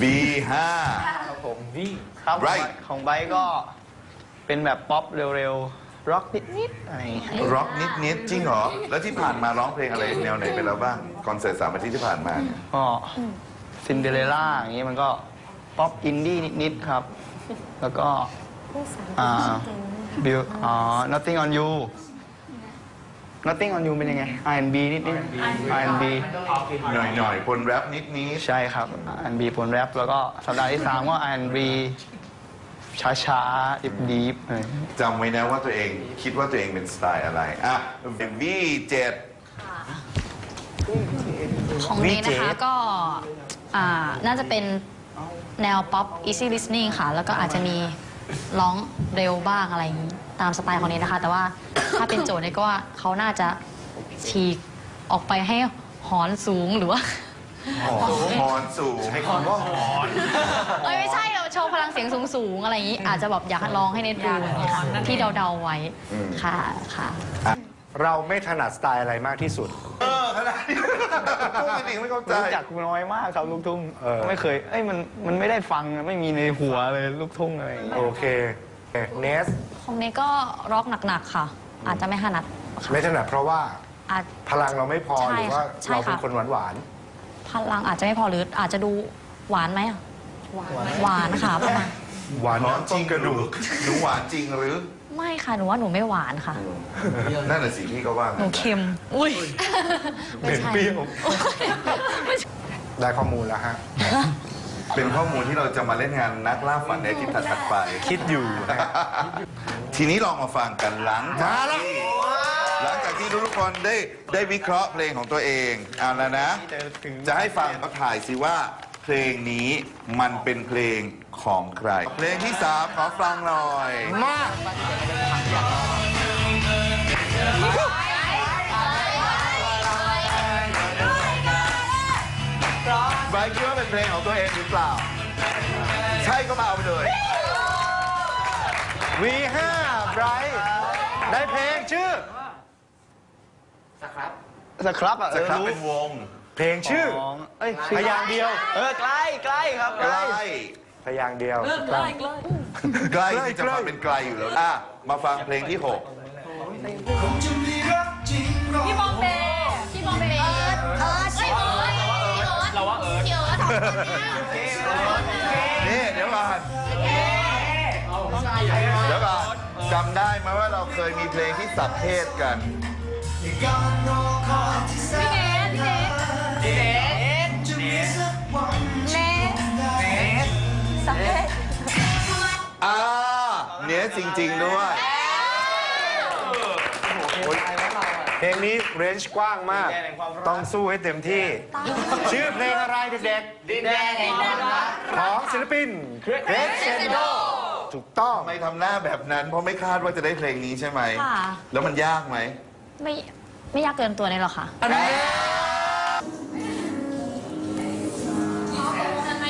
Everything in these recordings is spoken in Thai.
B5 ครับผมวิ่งครับ Right ของไบค์ก็เป็นแบบป๊อปเร็วๆร็อกนิดๆอะไรอย่างเงี้ยร็อกนิดๆจริงเหรอ แล้วที่ผ่านมาร้องเพลงอะไรแนวไหนไปแล้วบ้างคอนเสิร์ตสามอาทิตย์ที่ผ่านมาเนี่ยก็ซินเดอเรลล่าอย่างเงี้ยมันก็ป๊อปอินดี้นิดๆครับ แล้วก็ อ่าบิวอ๋อ nothing on you nothing on you เป็นยังไง R&B นิดๆ R&B หน่อยๆคนแรปนิดใช่ครับ R&B ปนแรปแล้วก็สัปดาห์ที่สามก็ R&B ช้าๆดิบๆอะไรอย่างเงี้ยๆจำไว้นะว่าตัวเองคิดว่าตัวเองเป็นสไตล์อะไร อะ V7 ของนี้นะคะ VJ ก็อ่าน่าจะเป็นแนวป๊อป easy listening ค่ะ แล้วก็อาจจะมีร้องเร็วบ้างอะไรอย่างนี้ ตามสไตล์ของนี้นะคะ แต่ว่าถ้าเป็นโจทย์เนี่ยก็ว่าเขาน่าจะฉีกออกไปให้หอนสูงหรือว่าฮอนสูงใช้คำว่าหอนเอ้ยไม่ใช่เราโชว์พลังเสียงสูงๆอะไรอย่างนี้ อาจจะแบบอยากร้องให้เน็ตดูอย่างเงี้ยค่ะที่เดาๆไว้ค่ะค่ะ เราไม่ถนัดสไตล์อะไรมากที่สุด เออขนาดนี้พูดจริงไม่เข้าใจรู้จักน้อยมากครับลูกทุ่ง เออ ไม่เคย เอ้ยมันมันไม่ได้ฟังไม่มีในหัวเลยลูกทุ่งอะไรอย่างเงี้ย โอเค เนสของนี้ก็ร็อกหนักๆค่ะ อาจจะไม่ถนัดค่ะไม่ถนัดเพราะว่าอาจ พลังเราไม่พอใช่หรือว่าใช่เราเป็นค่ะคนหวานหวานพลังอาจจะไม่พอหรืออาจจะดูหวานไหมอะหวานค่ะประมาณๆหวานหวานน้ำจต้ริมงกระดูกหนูหวานจริงหรือไม่ค่ะหนูว่าหนูไม่หวานค่ะ นั่นแหละสิพี่ก็ว่าหนูเค็ม อุ้ยไม่ใช่ เปรี้ยวได้ข้อมูลแล้วฮะ เป็นข้อมูลที่เราจะมาเล่นงานนักล่าฝันในอาทิตย์ถัดๆไป คิดอยู่ฮะทีนี้ลองมาฟังกันหลังจากมาละที่หลังจากที่ทุกคนได้ได้วิเคราะห์เพลงของตัวเองเอาแล้วนะ จะให้ฟังมาถ่ายสิว่า เพลงนี้มันเป็นเพลงของใคร เพลงที่สามขอฟังหน่อย มา เป็นเพลงของตัวเองหรือเปล่า ใช่ก็มาเอาไปเลย V5 ไบรท์ได้เพลงชื่อสครับอะจะครับรู้เป็นวงเพลงชื่อของเอ้ยพยางค์เดียว เออใกล้ใกล้ครับใกล้พยางค์เดียว ใกล้ที่จะมาเป็นไกลอยู่แล้วอะมาฟังเพลงที่หก พี่บอม นเนี่ยนี่เดี๋ยวก่อนเดี๋ยวก่อนจำได้ไหมว่าเราเคยมีเพลงที่สับเพศกันพี่เนทพี่เนทเนทสักเพศอ่าเนี้ยจริง ๆ ด้วย เพลงนี้เรนจ์กว้างมากต้องสู้ให้เต็มที่ ชื่อเพลงอะไรเด็กๆดินแดงแห่งความรักของศิลปินเกรซเซนโดถูกต้องไม่ทำหน้าแบบนั้น เพราะไม่คาดว่าจะได้เพลงนี้ใช่ไหม ค่ะ แล้วมันยากไหม ไม่ไม่ยากเกินตัวเลยหรอกค่ะ ทำไม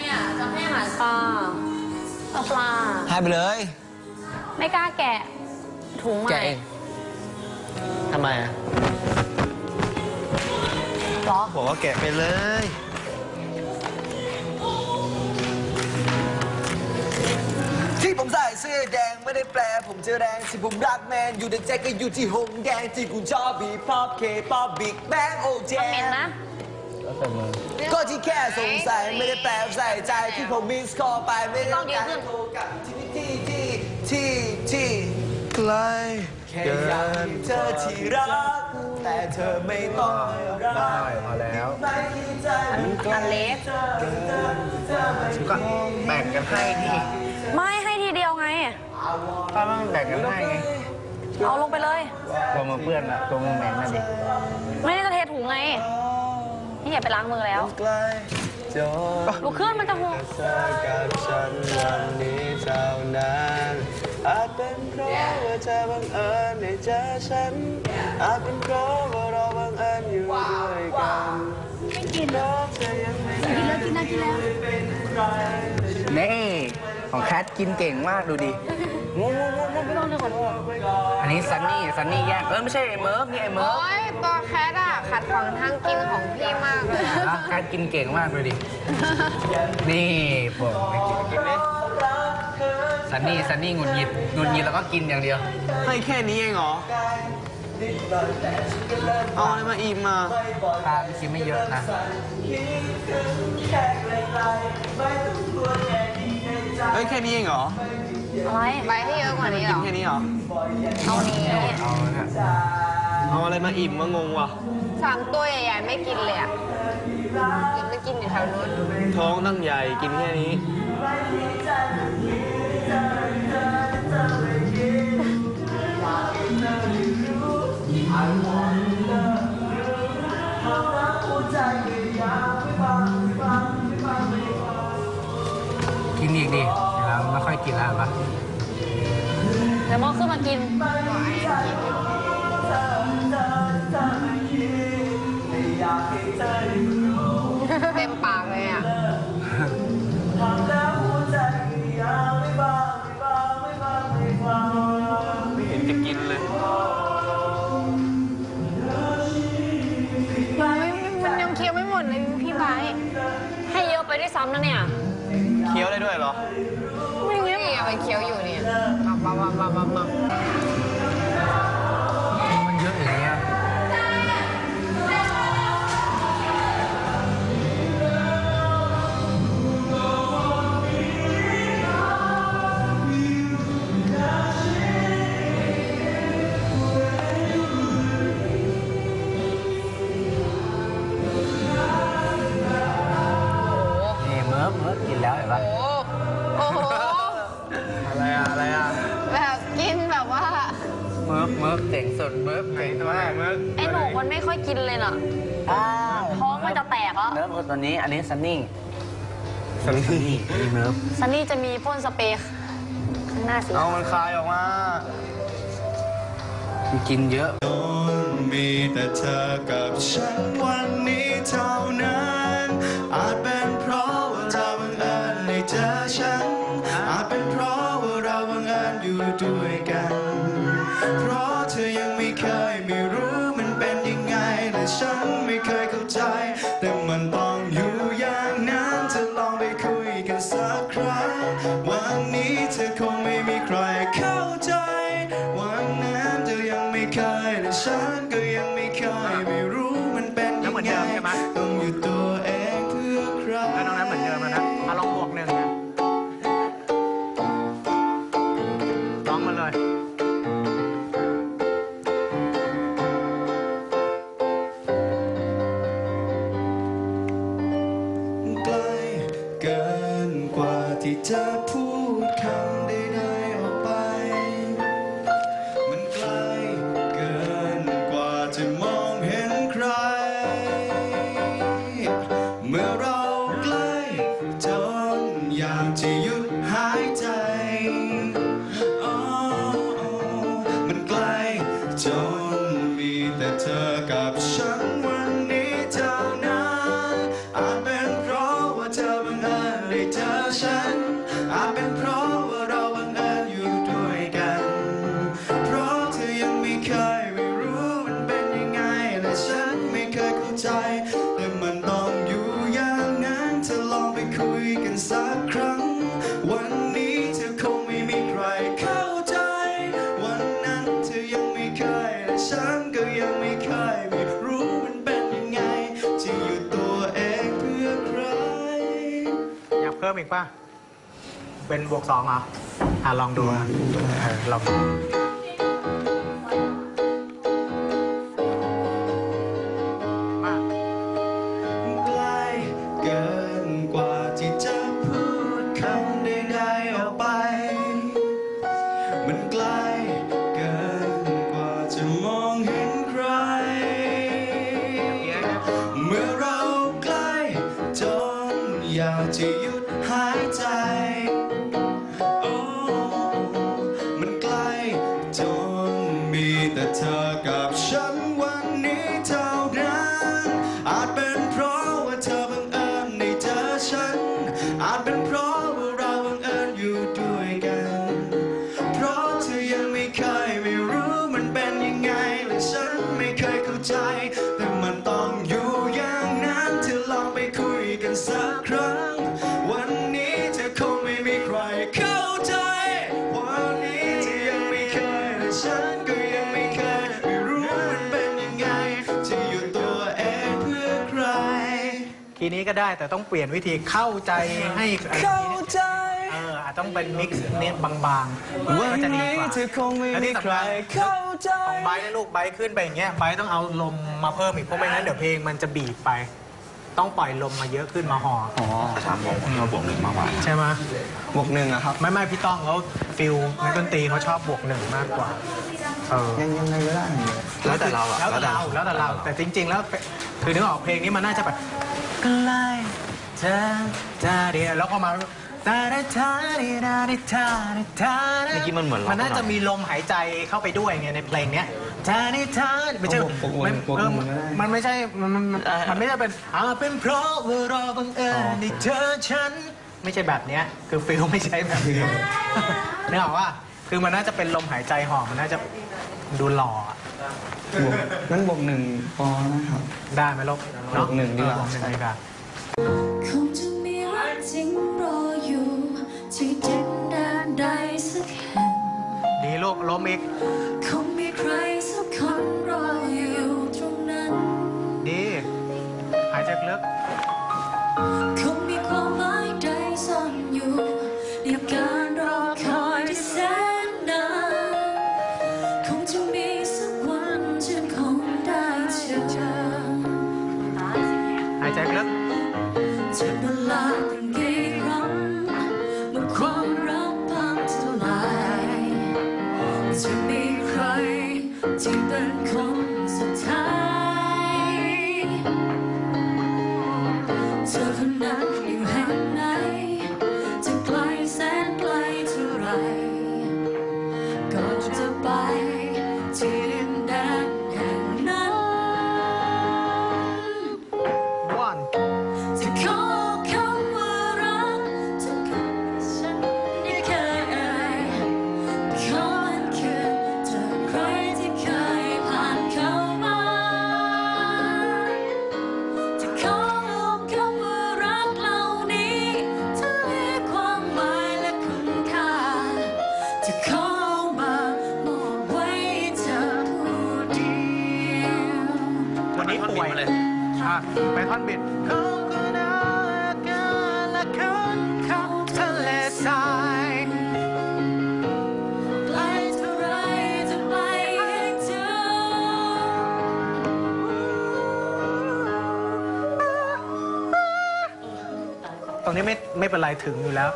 เนี่ยจะให้อาหารปลาเอาปลาให้ไปเลย ไม่กล้าแกะถุงใหม่แกะเอง ทำไมอะเหรอบอกว่าแกะไปเลย ที่ผมใส่เสื้อแดงไม่ได้แปล ผมจะแรงที่ผมรักแมน อยู่ในใจก็อยู่ที่หงแดงที่กูชอบบีพอปเคป๊อปบิ๊กแบงโอเจมันเหม็นนะก็ที่แค่สงสัยไม่ได้แปลใส่ใจที่ผมมิสคอลไปไม่ได้ต้องการโทรกลับที่ที่ที่ที่ไกลแค่อยากมีเธอที่รัก แต่เธอไม่ต้องรักได้มาแล้วไม่คิดใจอันเล็กก็แบ่งกันให้ดิไม่ให้ทีเดียวไงถ้ามันแบ่งกันให้ไง เอาลงไปเลยตัวมือเปื้อนอะตัวมือแมนน่ะดิไม่ได้จะเทถุงไง นี่อย่าไปล้างมือแล้วไกลจอลุกขึ้นมันจะหัวเธ อกับฉันวันนี้เท่านั้นอาจเป็นเพราะว่าเธอบังเอิญได้เจอฉัน อาจเป็นเพราะว่าเราบังเอิญอยู่ด้วยกันไม่กินแล้วเธอยังไม่กินแล้วกินแล้วกินแล้วนี่ของแคทกินเก่งมากดูดิงงงงงไม่ต้องเลยขอโทษอันนี้ซันนี่ซันนี่แย่งเออไม่ใช่ไอ้เมิร์ฟนี่ไอ้เมิร์ฟโอ้ยตัวแคทอะขัดขวางทางกินของพี่มากเลยอะนะการกินเก่งมากเลยดิ นี่ผมไม่กินกินเลย ซันนี่ซันนี่หงุดหงิดหงุดหงิดแล้วก็กินอย่างเดียว ให้แค่นี้เองเหรอ เอาอะไรมาอิ่มมาปลาพี่คิดไม่เยอะนะ เฮ้ยแค่นี้เองเหรออะไรใบให้เยอะกว่านี้เหรกินอแค่นี้เหรอ เอานี้เอาเนี่ยเอาอะไรมาอิ่มมางงว่ะสามตัวใหญ่ๆไม่กินเลยอะยังไม่กินอยู่แถวนู้นท้องตั้งใหญ่กินแค่นี้ กินอีกดิเดี๋ยวเราไม่ค่อยกินแล้วปะเดี๋ยวมอขึ้นมากินเมันจะแตกแล้วเมิร์ฟคือตัวนี้ อันนี้ซันนี่ซันนี่นี่เมิร์ฟซันนี่จะมีพ่นสเปรย์ข้างหน้าสีเอามันคายออกมามันกินเยอะ มีแต่เธอกับฉันวันนี้เท่านั้นอาจเป็น เธอคงไม่มีใครเข้าใจ วันนั้นเธอยังไม่เคยและฉันก็ยังไม่เคยไม่รู้มันเป็นยังไงต้องอยู่ตัวเองเพื่อใคร แล้วน้องนั้นเหมือนเดิมแล้วนะอะลองบวกหนึ่งนะลองมาเลย ใกล้เกินกว่าที่จะพู ดค ป่ะ เป็นบวกสองเหรออะลองดูอะเออลองดู คีย์นี้ก็ได้แต่ต้องเปลี่ยนวิธีเข้าใจให้ไอ้เข้าคีย์นี้ใจ เอออาจต้องเป็นมิกซ์เนี่ยบางๆวัก็นจะดีนี้กว่าเธอคงไม่และมีที่ใคสำรคัญเข้าใจของไบร์ทนะลูกไบร์ทขึ้นไปอย่างเงี้ยไบร์ทต้องเอาลมมาเพิ่มอีกเพราะไม่งั้นเดี๋ยวเพลงมันจะบีบไป ต้องปล่อยลมมาเยอะขึ้นมาห่ออ๋อถามผมว่าบวกหนึ่งมากกว่าใช่ไหมบวกหนึ่งอะครับ ไม่ไม่พี่ต้องเขาฟิลนักดนตรีเขาชอบบวกหนึ่งมากกว่าเออยังยังไงก็ได้แล้วแต่เราอะแล้วแต่เราแล้วแต่เรา แต่จริง ๆ แล้วคือนึกออกเพลงนี้มันน่าจะแบบใกล้จะจะเดียวแล้วก็มาตาดาทาดิดาดิทาดิทาเมื่อกี้มันเหมือนร้องมันน่าจะมีลมหายใจเข้าไปด้วยไงในเพลงเนี้ย ทาดิทาไม่ใช่บวกบวกบวกมันบวกเออหนึ่งก็ได้มันไม่ใช่มันมันมันมันไม่ใช่เป็นอ่าเป็นเพราะว่าเราบังเอิญได้เจอฉัน ไม่ใช่แบบเนี้ยคือฟิลไม่ใช่แบบนี้นึกออกว่าคือมันน่าจะเป็นลมหายใจหอมมันน่าจะดูหล่ออะบวกงั้นบวกหนึ่งพอนะครับ ได้ไหมลูกเนาะบวกหนึ่งดีกว่า เออบวกหนึ่งดีกว่า คงจะมีรักจริงรออยู่ที่ดินแดนใดสักแห่ง ดีลูกล้มอีก คงมีใคร ที่เป็นคนสุดท้าย เธอคนนั้น ตรงนี้ไม่ไม่เป็นไรถึงอยู่แล้ว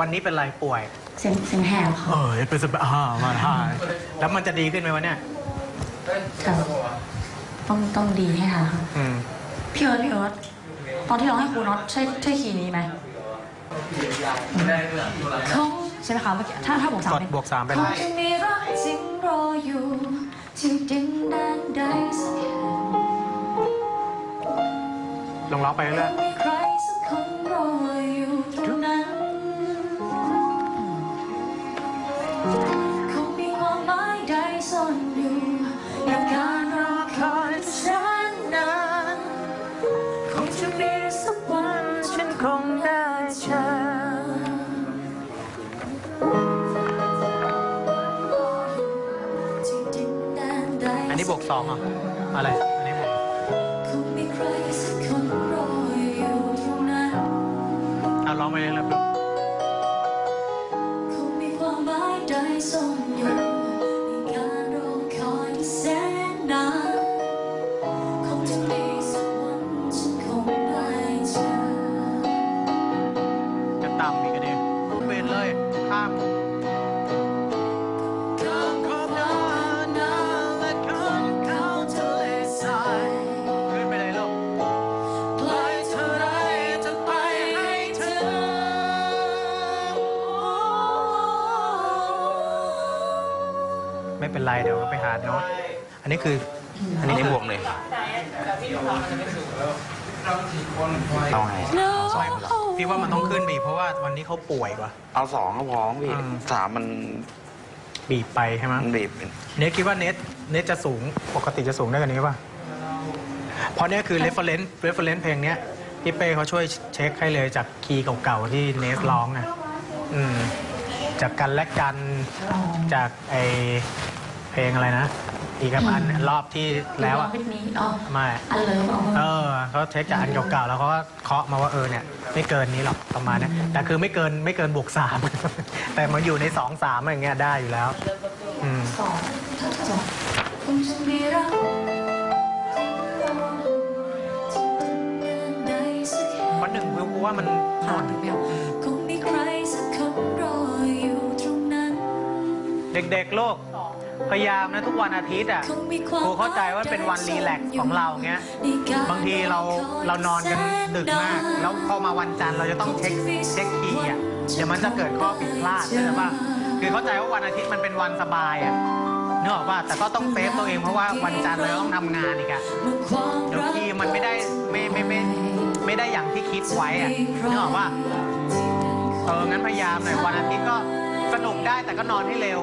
วันนี้เป็นไรป่วย เสียงเสียงแหบค่ะเออเป็นสบอ่ามาท่าแล้วมันจะดีขึ้นไหมวะเนี่ยค่ะต้องต้องดีให้ค่ะอืมพี่เอิร์ธพี่เอิร์ธตอนที่ร้องให้ครูน็อตใช่ใช่คีย์นี้ไหมเขาใช่ไหมคะเมื่อกี้ถ้าถ้าบวกสามกดเป็นบวกสามไปคเลงยจะมีรักจริงรออยู่ที่ดินแดนใดสักแห่งลองร้องไปเรื่อย มี สองเหรอะอะไร อันนี้บวกคงมีใครสักคนรออยู่ตรงนั้นเอาร้องไปเรื่อยๆ ไม่เป็นไรเดี๋ยวไปหาโน้ตอันนี้คืออันนี้บวกเลยเอาไงพี่ว่ามันต้องขึ้นบีเพราะว่าวันนี้เขาป่วยกว่า เอาสองก็พอพี่อืมสามมันบีบไปใช่ไหมมันบีบเนทคิดว่าเนทเนทจะสูงปกติจะสูงได้กว่านี้ป่ะเพราะเนี่ยคือ reference reference เพลงเนี้ยพี่เป้เขาช่วยเช็คให้เลยจากคีย์เก่าๆที่เนทร้องอะอืม จากกันและกันจากไอเพลงอะไรนะ อีกกับอันรอบที่แล้วอะพิทนี้อ๋อไม่อันเลิฟเอาเออเขาเช็คจากอันเก่าๆแล้วเขาก็เคาะมาว่าเออเนี่ยไม่เกินนี้หรอกประมาณเนี้ยแต่คือไม่เกินไม่เกินบวกสามแต่มันอยู่ในสองสามอย่างเงี้ยได้อยู่แล้วอืมสองสองคงจะมีรักที่ทำงานใดสักแห่งเพราะหนึ่งคือกูว่ามันผ่านไม่เอาคงมีใคร เด็กๆโลกพยายามนะทุกวันอาทิตย์อะครูเข้าใจว่าเป็นวันรีแลกซ์ของเราเงี้ยบางทีเราเรานอนกันดึกมาก แล้วพอมาวันจันทร์เราจะต้องเช็คเช็คคีย์อะเดี๋ยวมันจะเกิดข้อผิดพลาดใช่ปะคือเข้าใจว่าวันอาทิตย์มันเป็นวันสบายอะนึกออกป่ะแต่ก็ต้องเซฟตัวเองเพราะว่าวันจันทร์เราต้องทำงานอีกอะเมื่อความเดี๋ยวคีย์มันไม่ได้ไม่ไม่ไม่ไม่ได้อย่างที่คิดไว้อะนึกออกป่ะเอองั้นพยายามหน่อยวันอาทิตย์ก็สนุกได้แต่ก็นอนให้เร็ว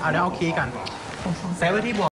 เอาเดี๋ยวเอาคีย์ก่อนเซฟไว้ที่บวก